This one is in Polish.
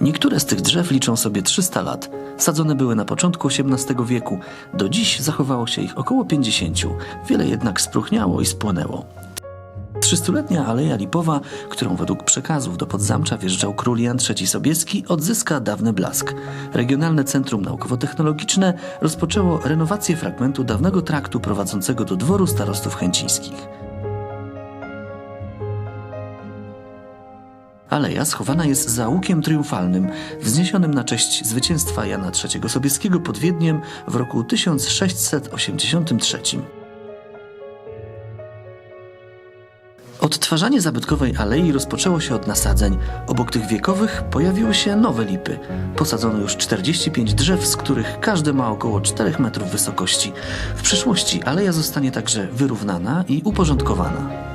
Niektóre z tych drzew liczą sobie 300 lat. Sadzone były na początku XVIII wieku. Do dziś zachowało się ich około 50. Wiele jednak spróchniało i spłonęło. Trzystuletnia Aleja Lipowa, którą według przekazów do Podzamcza wjeżdżał król Jan III Sobieski, odzyska dawny blask. Regionalne Centrum Naukowo-Technologiczne rozpoczęło renowację fragmentu dawnego traktu prowadzącego do dworu starostów chęcińskich. Aleja schowana jest za łukiem triumfalnym, wzniesionym na cześć zwycięstwa Jana III Sobieskiego pod Wiedniem w roku 1683. Odtwarzanie zabytkowej alei rozpoczęło się od nasadzeń. Obok tych wiekowych pojawiły się nowe lipy. Posadzono już 45 drzew, z których każde ma około 4 metrów wysokości. W przyszłości aleja zostanie także wyrównana i uporządkowana.